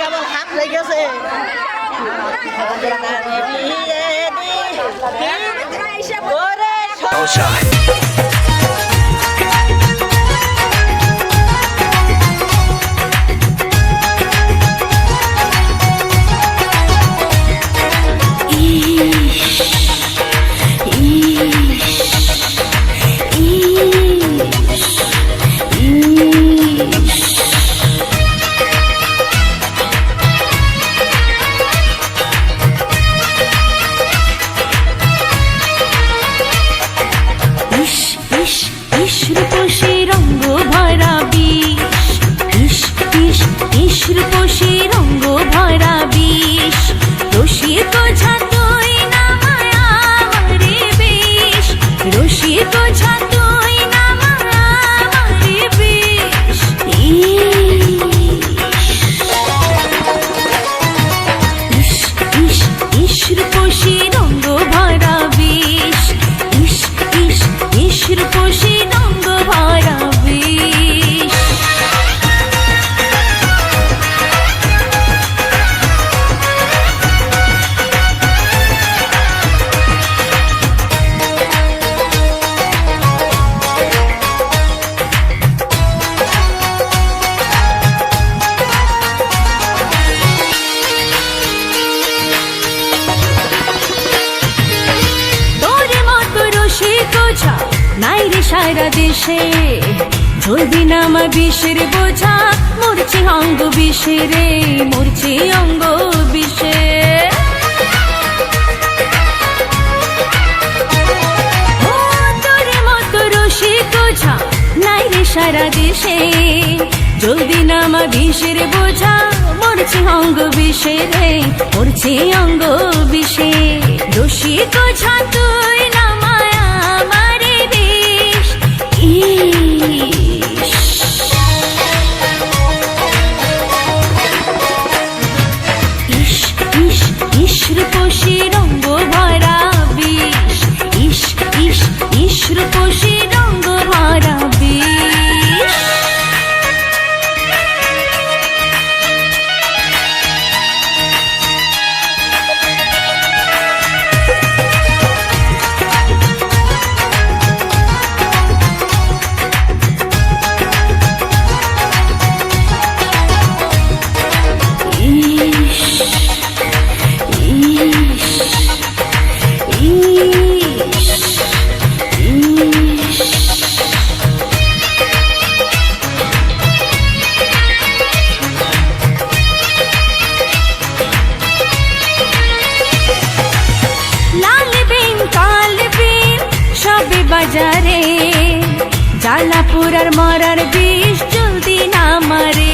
কেমন হাত লেগেছে Oh, shit. রঙ্গ ভরা সারা দেশে। ঝলবি নামা বিষের বোঝা, মরছি অঙ্গ বিষে রে মরছি অঙ্গ বিষে। নাই সারা দেশে। যদি নামা বিষের বোঝা, মরছি অঙ্গ বিষে রে মরছি অঙ্গ বিষে। দোষী কোঝা তো বাজারে জ্বালা পুরার মরার বিষ জলদি না মারে।